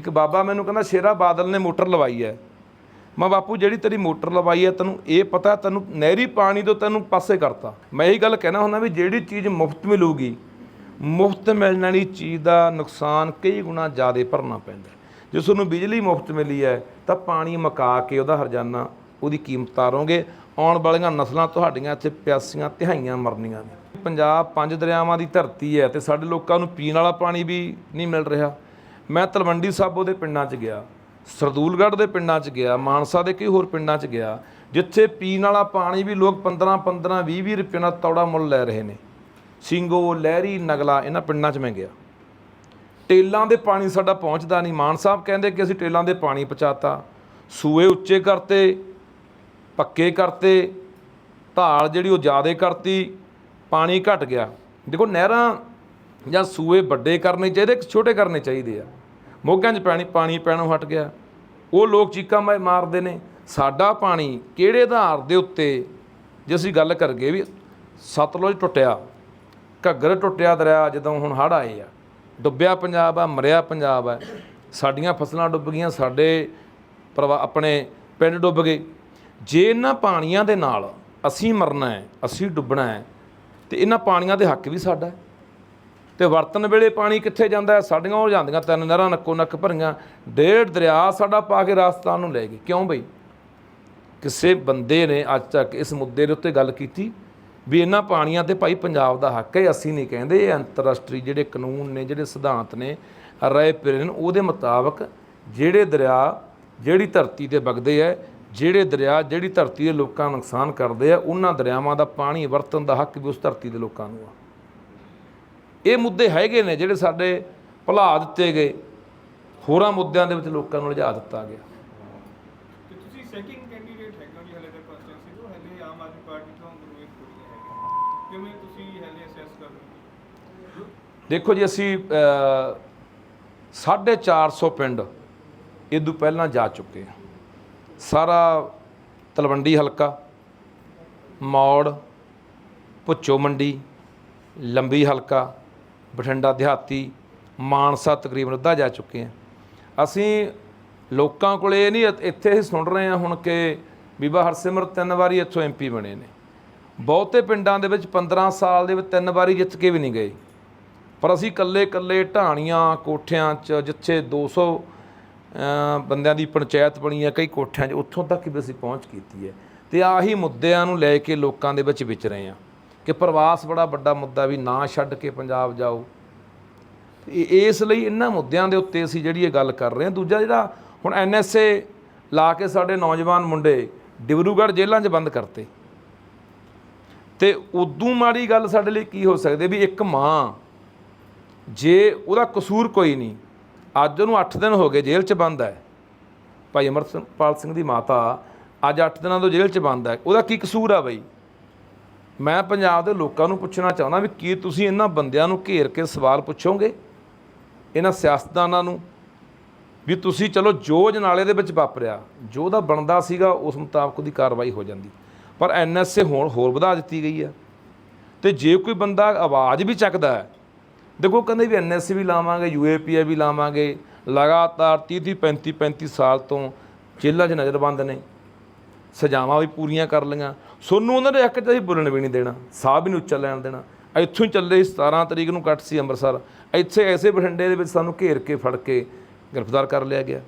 ਇੱਕ ਬਾਬਾ ਮੈਨੂੰ ਕਹਿੰਦਾ, ਸ਼ੇਰਾ ਬਾਦਲ ਨੇ ਮੋਟਰ ਲਵਾਈ ਹੈ ਮੈਂ ਬਾਪੂ, ਜਿਹੜੀ ਤੇਰੀ ਮੋਟਰ ਲਵਾਈ ਹੈ ਤੈਨੂੰ ਇਹ ਪਤਾ, ਤੈਨੂੰ ਨਹਿਰੀ ਪਾਣੀ ਤੋਂ ਤੈਨੂੰ ਪਾਸੇ ਕਰਤਾ। ਮੈਂ ਇਹੀ ਗੱਲ ਕਹਿਣਾ ਹੁੰਦਾ ਵੀ ਜਿਹੜੀ ਚੀਜ਼ ਮੁਫਤ ਮਿਲੂਗੀ, ਮੁਫਤ ਮਿਲਣ ਵਾਲੀ ਚੀਜ਼ ਦਾ ਨੁਕਸਾਨ ਕਈ ਗੁਣਾ ਜ਼ਿਆਦਾ ਭਰਨਾ ਪੈਂਦਾ। ਜੇ ਤੁਹਾਨੂੰ ਬਿਜਲੀ ਮੁਫਤ ਮਿਲੀ ਹੈ ਤਾਂ ਪਾਣੀ ਮਕਾ ਕੇ ਉਹਦਾ ਹਰਜਾਨਾ, ਉਹਦੀ ਕੀਮਤ ਤਾਰੋਗੇ। ਆਉਣ ਵਾਲੀਆਂ ਨਸਲਾਂ ਤੁਹਾਡੀਆਂ ਇੱਥੇ ਪਿਆਸੀਆਂ, ਤਿਹਾਈਆਂ ਮਰਨੀਆਂ ਨੇ। ਪੰਜਾਬ ਪੰਜ ਦਰਿਆਵਾਂ ਦੀ ਧਰਤੀ ਹੈ ਤੇ ਸਾਡੇ ਲੋਕਾਂ ਨੂੰ ਪੀਣ ਵਾਲਾ ਪਾਣੀ ਵੀ ਨਹੀਂ ਮਿਲ ਰਿਹਾ। ਮੈਂ ਤਲਵੰਡੀ ਸਾਬੋ ਦੇ ਪਿੰਡਾਂ 'ਚ ਗਿਆ, ਸਰਦੂਲਗੜ੍ਹ ਦੇ ਪਿੰਡਾਂ 'ਚ ਗਿਆ, ਮਾਨਸਾ ਦੇ ਕਈ ਹੋਰ ਪਿੰਡਾਂ 'ਚ ਗਿਆ, ਜਿੱਥੇ ਪੀਣ ਵਾਲਾ ਪਾਣੀ ਵੀ ਲੋਕ 15 15 20 20 ਰੁਪਏ ਨਾਲ ਤੌੜਾ ਮੁੱਲ ਲੈ ਰਹੇ ਨੇ। ਸਿੰਗੋ, ਲਹਿਰੀ, ਨਗਲਾ, ਇਹਨਾਂ ਪਿੰਡਾਂ 'ਚ ਮੈਂ ਗਿਆ। ਟੇਲਾਂ ਦੇ ਪਾਣੀ ਸਾਡਾ ਪਹੁੰਚਦਾ ਨਹੀਂ। ਮਾਨ ਸਾਹਿਬ ਕਹਿੰਦੇ ਕਿ ਅਸੀਂ ਟੇਲਾਂ ਦੇ ਪਾਣੀ ਪਹੁੰਚਾਤਾ। ਸੂਏ ਉੱਚੇ ਕਰਤੇ, ਪੱਕੇ ਕਰਤੇ ਢਾਲ ਜਿਹੜੀ ਉਹ ਜ਼ਿਆਦੇ ਕਰਤੀ, ਪਾਣੀ ਘਟ ਗਿਆ। ਦੇਖੋ ਨਹਿਰਾਂ ਜਾਂ ਸੂਏ ਵੱਡੇ ਕਰਨੇ ਚਾਹੀਦੇ ਕਿ ਛੋਟੇ ਕਰਨੇ ਚਾਹੀਦੇ ਆ। ਮੋਗਾਂ 'ਚ ਪਾਣੀ ਪਾਣੀ ਪੈਣੋਂ ਹਟ ਗਿਆ। ਉਹ ਲੋਕ ਚੀਕਾਂ ਮਾ- ਮਾਰਦੇ ਨੇ, ਸਾਡਾ ਪਾਣੀ ਕਿਹੜੇ ਆਧਾਰ ਦੇ ਉੱਤੇ? ਜੇ ਅਸੀਂ ਗੱਲ ਕਰਗੇ ਵੀ ਸਤਲੁਜ ਟੁੱਟਿਆ, ਘੱਗਰ ਟੁੱਟਿਆ ਦਰਿਆ ਜਦੋਂ ਹੁਣ ਹੜ੍ਹ ਆਏ ਆ, ਡੁੱਬਿਆ ਪੰਜਾਬ ਆ, ਮਰਿਆ ਪੰਜਾਬ ਆ, ਸਾਡੀਆਂ ਫਸਲਾਂ ਡੁੱਬ ਗਈਆਂ, ਸਾਡੇ ਪਰਿਵਾ ਆਪਣੇ ਪਿੰਡ ਡੁੱਬ ਗਏ। ਜੇ ਇਹਨਾਂ ਪਾਣੀਆਂ ਦੇ ਨਾਲ ਅਸੀਂ ਮਰਨਾ ਹੈ, ਅਸੀਂ ਡੁੱਬਣਾ ਹੈ, ਤੇ ਇਹਨਾਂ ਪਾਣੀਆਂ ਦੇ ਹੱਕ ਵੀ ਸਾਡਾ ਹੈ। ਤੇ ਵਰਤਨ ਵੇਲੇ ਪਾਣੀ ਕਿੱਥੇ ਜਾਂਦਾ ਹੈ? ਸਾਡੀਆਂ ਉਹ ਜਾਂਦੀਆਂ ਤਿੰਨ ਨਹਿਰਾਂ, ਨੱਕੋ ਨੱਕ ਭਰੀਆਂ। ਡੇਢ ਦਰਿਆ ਸਾਡਾ ਪਾ ਕੇ ਰਾਜਸਥਾਨ ਨੂੰ ਲੈ ਗਈ। ਕਿਉਂ ਬਈ? ਕਿਸੇ ਬੰਦੇ ਨੇ ਅੱਜ ਤੱਕ ਇਸ ਮੁੱਦੇ ਦੇ ਉੱਤੇ ਗੱਲ ਕੀਤੀ ਵੀ ਇਹਨਾਂ ਪਾਣੀਆਂ ਤੇ ਭਾਈ ਪੰਜਾਬ ਦਾ ਹੱਕ ਹੈ, ਅਸੀਂ ਨਹੀਂ ਕਹਿੰਦੇ। ਇਹ ਅੰਤਰਰਾਸ਼ਟਰੀ ਜਿਹੜੇ ਕਾਨੂੰਨ ਨੇ, ਜਿਹੜੇ ਸਿਧਾਂਤ ਨੇ, ਰਾਏ ਪਰੇ ਨੇ, ਉਹਦੇ ਮੁਤਾਬਕ ਜਿਹੜੇ ਦਰਿਆ ਜਿਹੜੀ ਧਰਤੀ ਤੇ ਵਗਦੇ ਆ, ਜਿਹੜੇ ਦਰਿਆ ਜਿਹੜੀ ਧਰਤੀ ਦੇ ਲੋਕਾਂ ਨੂੰ ਨੁਕਸਾਨ ਕਰਦੇ ਆ, ਉਹਨਾਂ ਦਰਿਆਵਾਂ ਦਾ ਪਾਣੀ ਵਰਤਣ ਦਾ ਹੱਕ ਵੀ ਉਸ ਧਰਤੀ ਦੇ ਲੋਕਾਂ ਨੂੰ ਆ। ਇਹ ਮੁੱਦੇ ਹੈਗੇ ਨੇ ਜਿਹੜੇ ਸਾਡੇ ਭੁਲਾ ਦਿੱਤੇ ਗਏ। ਹੋਰਾਂ ਮੁੱਦਿਆਂ ਦੇ ਵਿੱਚ ਲੋਕਾਂ ਨੂੰ ਲਿਜਾ ਦਿੱਤਾ ਗਿਆ। ਤੇ ਤੁਸੀਂ ਸੈਕਿੰਡ ਕੈਂਡੀਡੇਟ ਹੈਗੇ ਹੋ ਜੀ ਹਲੇ ਦੇ ਕੰਸਟੀਟਿਊਂਸੀ ਤੋਂ ਹਲੇ ਆਮ ਆਦਮੀ ਪਾਰਟੀ ਤੋਂ ਗੁਰਮੀਤ ਖੁੱਡੀ ਹੈਗੇ ਕਿਵੇਂ ਤੁਸੀਂ ਹਲੇ ਅਸੈਸ ਕਰ ਰਹੇ ਹੋ? ਦੇਖੋ ਜੀ ਅਸੀਂ ਅ, 450 ਪਿੰਡ ਇਦੋਂ ਪਹਿਲਾਂ ਜਾ ਚੁੱਕੇ ਹਾਂ। ਸਾਰਾ ਤਲਵੰਡੀ ਹਲਕਾ ਮੌੜ ਭੁੱਚੋ ਮੰਡੀ ਲੰਬੀ ਹਲਕਾ ਬਠਿੰਡਾ ਦਿਹਾਤੀ ਮਾਨਸਾ ਤਕਰੀਬਨ ਅੱਧਾ ਜਾ ਚੁੱਕੇ ਹਾਂ। ਅਸੀਂ ਲੋਕਾਂ ਕੋਲੇ ਇਹ ਨਹੀਂ, ਇੱਥੇ ਹੀ ਸੁਣ ਰਹੇ ਹਾਂ ਹੁਣ ਕਿ ਬੀਬਾ ਹਰਸਿਮਰਤ ਤਿੰਨ ਵਾਰੀ ਇੱਥੋਂ ਐਮਪੀ ਬਣੇ ਨੇ। ਬਹੁਤੇ ਪਿੰਡਾਂ ਦੇ ਵਿੱਚ 15 ਸਾਲ ਦੇ ਵਿੱਚ ਤਿੰਨ ਵਾਰੀ ਜਿੱਤ ਕੇ ਵੀ ਨਹੀਂ ਗਏ। ਪਰ ਅਸੀਂ ਕੱਲੇ ਕੱਲੇ ਢਾਣੀਆਂ, ਕੋਠਿਆਂ 'ਚ ਜਿੱਥੇ 200 ਅਮ ਬੰਦਿਆਂ ਦੀ ਪੰਚਾਇਤ ਬਣੀ ਹੈ, ਕਈ ਕੋਠਿਆਂ 'ਚ, ਉੱਥੋਂ ਤੱਕ ਵੀ ਅਸੀਂ ਪਹੁੰਚ ਕੀਤੀ ਹੈ। ਤੇ ਆਹੀ ਮੁੱਦਿਆਂ ਨੂੰ ਲੈ ਕੇ ਲੋਕਾਂ ਦੇ ਵਿੱਚ ਵਿਚ ਰਹੇ ਹਾਂ। ਕਿ ਪ੍ਰਵਾਸ ਬੜਾ ਵੱਡਾ ਮੁੱਦਾ ਵੀ ਨਾ ਛੱਡ ਕੇ ਪੰਜਾਬ ਜਾਓ। ਇਸ ਲਈ ਇਹਨਾਂ ਮੁੱਦਿਆਂ ਦੇ ਉੱਤੇ ਅਸੀਂ ਜਿਹੜੀ ਇਹ ਗੱਲ ਕਰ ਰਹੇ ਹਾਂ। ਦੂਜਾ ਜਿਹੜਾ ਹੁਣ ਐਨਐਸਏ ਲਾ ਕੇ ਸਾਡੇ ਨੌਜਵਾਨ ਮੁੰਡੇ ਡਿਬਰੂਗੜ੍ਹ ਜੇਲ੍ਹਾਂ 'ਚ ਬੰਦ ਕਰਤੇ। ਤੇ ਉਦੋਂ ਮਾੜੀ ਗੱਲ ਸਾਡੇ ਲਈ ਕੀ ਹੋ ਸਕਦੀ ਵੀ ਇੱਕ ਮਾਂ ਜੇ ਉਹਦਾ ਕਸੂਰ ਕੋਈ ਨਹੀਂ, ਅੱਜ ਉਹਨੂੰ 8 ਦਿਨ ਹੋ ਗਏ ਜੇਲ੍ਹ 'ਚ ਬੰਦ ਹੈ। ਭਾਈ ਅਮਰਪਾਲ ਸਿੰਘ ਦੀ ਮਾਤਾ ਅੱਜ 8 ਦਿਨਾਂ ਤੋਂ ਜੇਲ੍ਹ 'ਚ ਬੰਦ ਹੈ। ਉਹਦਾ ਕੀ ਕਸੂਰ ਆ ਬਈ? ਮੈਂ ਪੰਜਾਬ ਦੇ ਲੋਕਾਂ ਨੂੰ ਪੁੱਛਣਾ ਚਾਹੁੰਦਾ ਵੀ ਕੀ ਤੁਸੀਂ ਇਹਨਾਂ ਬੰਦਿਆਂ ਨੂੰ ਘੇਰ ਕੇ ਸਵਾਲ ਪੁੱਛੋਗੇ? ਇਹਨਾਂ ਸਿਆਸਤਦਾਨਾਂ ਨੂੰ? ਵੀ ਤੁਸੀਂ ਚਲੋ ਜੋ ਜਨਾਲੇ ਦੇ ਵਿੱਚ ਵਾਪਰਿਆ, ਜੋ ਦਾ ਬਣਦਾ ਸੀਗਾ, ਉਸ ਮੁਤਾਬਕ ਉਹਦੀ ਕਾਰਵਾਈ ਹੋ ਜਾਂਦੀ। ਪਰ ਐਨਐਸਏ ਹੁਣ ਹੋਰ ਵਧਾ ਦਿੱਤੀ ਗਈ ਹੈ ਤੇ ਜੇ ਕੋਈ ਬੰਦਾ ਆਵਾਜ਼ ਵੀ ਚੱਕਦਾ ਹੈ, ਦੇਖੋ ਕਹਿੰਦੇ ਵੀ ਐਨਐਸਏ ਵੀ ਲਾਵਾਂਗੇ ਯੂਏਪੀਏ ਵੀ ਲਾਵਾਂਗੇ, ਲਗਾਤਾਰ 30 30 35 35 ਸਾਲ ਤੋਂ ਜੇਲ੍ਹਾਂ 'ਚ ਨਜ਼ਰਬੰਦ ਨੇ। ਸਜ਼ਾਵਾਂ ਵੀ ਪੂਰੀਆਂ ਕਰ ਲਈਆਂ। ਸੋਨੂੰ ਉਹਨਾਂ ਦੇ ਹੱਕ 'ਚ ਅਸੀਂ ਬੋਲਣ ਵੀ ਨਹੀਂ ਦੇਣਾ ਸਾਹ ਵੀ ਨਹੀਂ ਉੱਚਾ ਲੈਣ ਦੇਣਾ। ਇੱਥੋਂ ਹੀ ਚੱਲੇ ਸੀ 17 ਤਰੀਕ ਨੂੰ ਕੱਟ ਸੀ ਅੰਮ੍ਰਿਤਸਰ। ਇੱਥੇ ਐਸੇ ਬਠਿੰਡੇ ਦੇ ਵਿੱਚ ਸਾਨੂੰ ਘੇਰ ਕੇ, ਫੜ ਕੇ ਗ੍ਰਿਫਤਾਰ ਕਰ ਲਿਆ ਗਿਆ।